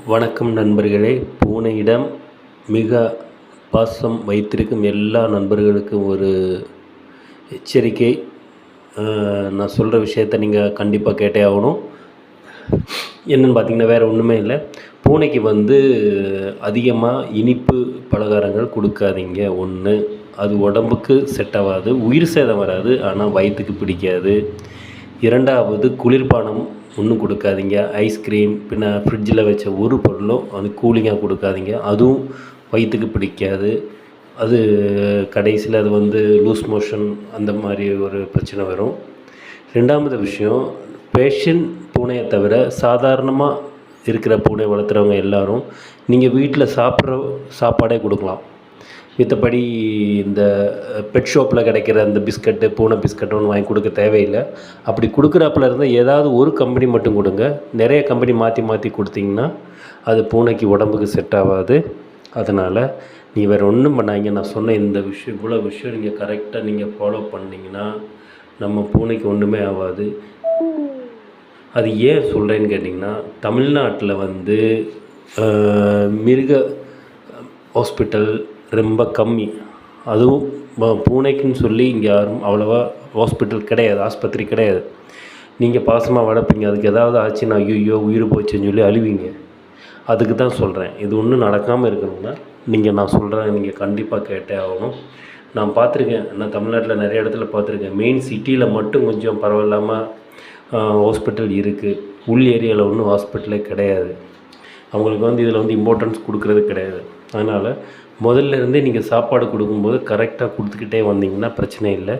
வணக்கம் நண்பர்களே. பூனையிடம் மிக பாசம் வைத்திருக்கும் எல்லா நண்பர்களுக்கும் ஒரு எச்சரிக்கை. நான் சொல்கிற விஷயத்த நீங்கள் கண்டிப்பாக கேட்டே ஆகணும். என்னென்னு பார்த்தீங்கன்னா வேறு ஒன்றுமே இல்லை. பூனைக்கு வந்து அதிகமாக இனிப்பு பலகாரங்கள் கொடுக்காதீங்க. ஒன்று அது உடம்புக்கு செட் ஆகாது. உயிர் சேதம் வராது. ஆனால் வயிற்றுக்கு பிடிக்காது. இரண்டாவது குளிர்பானம் ஒன்றும் கொடுக்காதீங்க. ஐஸ்கிரீம் பின்ன ஃப்ரிட்ஜில் வச்ச ஒரு பொருளும் அது கூலிங்காக கொடுக்காதீங்க. அதுவும் வயிற்றுக்கு பிடிக்காது. அது கடைசியில் அது வந்து லூஸ் மோஷன் அந்த மாதிரி ஒரு பிரச்சனை வரும். ரெண்டாவது விஷயம் பேஷன் பூனையை தவிர சாதாரணமாக இருக்கிற பூனை வளர்த்துறவங்க எல்லாரும் நீங்கள் வீட்டில் சாப்பிட்ற சாப்பாடே கொடுக்கலாம். மித்தபடி இந்த பெட் ஷாப்பில் கிடைக்கிற அந்த பிஸ்கட்டு பூனை பிஸ்கட்டு ஒன்று வாங்கி கொடுக்க தேவையில்லை. அப்படி கொடுக்குறாப்புல இருந்தால் ஏதாவது ஒரு கம்பெனி மட்டும் கொடுங்க. நிறைய கம்பெனி மாற்றி மாற்றி கொடுத்தீங்கன்னா அது பூனைக்கு உடம்புக்கு செட் ஆகாது. அதனால் நீ வேறு ஒன்றும் பண்ணாங்க நான் சொன்ன இந்த விஷயம் இவ்வளோ விஷயம் நீங்கள் கரெக்டாக நீங்கள் ஃபாலோ பண்ணிங்கன்னா நம்ம பூனைக்கு ஒன்றுமே ஆகாது. அது ஏன் சொல்கிறேன்னு கேட்டிங்கன்னா தமிழ்நாட்டில் வந்து மிருக ஹாஸ்பிட்டல் ரொம்ப கம்மி. அதுவும் பூனைக்குன்னு சொல்லி இங்கே யாரும் அவ்வளோவா ஹாஸ்பிட்டல் கிடையாது ஆஸ்பத்திரி கிடையாது. நீங்கள் பாசமாக வளர்ப்பீங்க. அதுக்கு ஏதாவது ஆச்சுன்னா ஐயோ உயிர் போச்சுன்னு சொல்லி அழுவீங்க. அதுக்கு தான் சொல்கிறேன் இது ஒன்றும் நடக்காமல் இருக்கணும்னா நீங்கள் நான் சொல்கிறேன் நீங்கள் கண்டிப்பாக கேட்டே ஆகணும். நான் பார்த்துருக்கேன் நான் தமிழ்நாட்டில் நிறைய இடத்துல பார்த்துருக்கேன். மெயின் சிட்டியில் மட்டும் கொஞ்சம் பரவாயில்லாமல் ஹாஸ்பிட்டல் இருக்குது உள் ஏரியாவில் ஒன்றும் ஹாஸ்பிட்டலே கிடையாது. அவங்களுக்கு வந்து இதில் வந்து இம்பார்ட்டன்ஸ் கொடுக்கறது கிடையாது. அதனால் முதல்ல இருந்தே நீங்கள் சாப்பாடு கொடுக்கும்போது கரெக்டாக கொடுத்துக்கிட்டே வந்தீங்கன்னா பிரச்சனை இல்லை.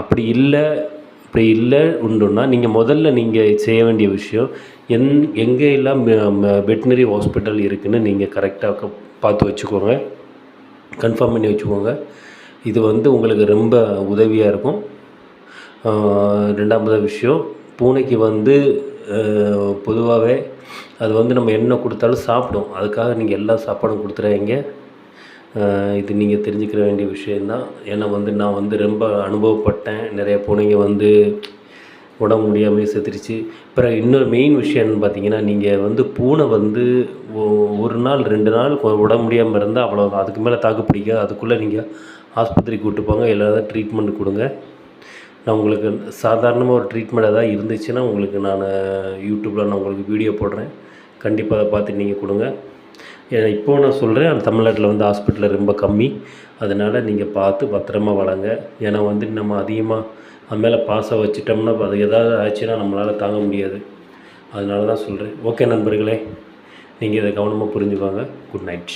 அப்படி இல்லை அப்படி இல்லை உண்டுன்னா நீங்கள் முதல்ல நீங்கள் செய்ய வேண்டிய விஷயம் எந் எங்கே எல்லாம் வெட்டினரி ஹாஸ்பிட்டல் இருக்குதுன்னு நீங்கள் கரெக்டாக பார்த்து வச்சுக்கோங்க. கன்ஃபார்ம் பண்ணி வச்சுக்கோங்க. இது வந்து உங்களுக்கு ரொம்ப உதவியாக இருக்கும். ரெண்டாவது விஷயம் பூனைக்கு வந்து பொதுவாகவே அது வந்து நம்ம என்ன கொடுத்தாலும் சாப்பிடும். அதுக்காக நீங்கள் எல்லா சாப்பாடும் கொடுத்துறாதீங்க. இது நீங்கள் தெரிஞ்சுக்கிற வேண்டிய விஷயந்தான் ஏன்னா வந்து நான் வந்து ரொம்ப அனுபவப்பட்டேன். நிறைய பூனைங்க வந்து உடம்பு முடியாமல் செத்துருச்சு. பிறகு இன்னொரு மெயின் விஷயம் பார்த்தீங்கன்னா நீங்கள் வந்து பூனை வந்து ஒரு நாள் ரெண்டு நாள் உடம்பு முடியாமல் இருந்தால் அவ்வளோ அதுக்கு மேலே தாக்கு பிடிக்காது. அதுக்குள்ளே நீங்கள் ஆஸ்பத்திரிக்கு கூட்டு போங்க. எல்லாரும் ட்ரீட்மெண்ட் கொடுங்க. நான் உங்களுக்கு சாதாரணமாக ஒரு ட்ரீட்மெண்ட் எதாவது இருந்துச்சுன்னா உங்களுக்கு நான் யூடியூப்பில் நான் உங்களுக்கு வீடியோ போடுறேன். கண்டிப்பாக அதை பார்த்து நீங்கள் கொடுங்க. ஏன்னா இப்போ நான் சொல்கிறேன் தமிழ்நாட்டில் வந்து ஹாஸ்பிட்டல் ரொம்ப கம்மி. அதனால் நீங்கள் பார்த்து பத்திரமா வளங்க. ஏன்னா வந்து நம்ம அதிகமாக அது மேலே பாசம் வச்சுட்டோம்னா அது ஏதாவது ஆச்சுன்னா நம்மளால் தாங்க முடியாது. அதனால தான் சொல்கிறேன் ஓகே நண்பர்களே. நீங்கள் இதை கவனமாக புரிஞ்சுக்கோங்க. Good night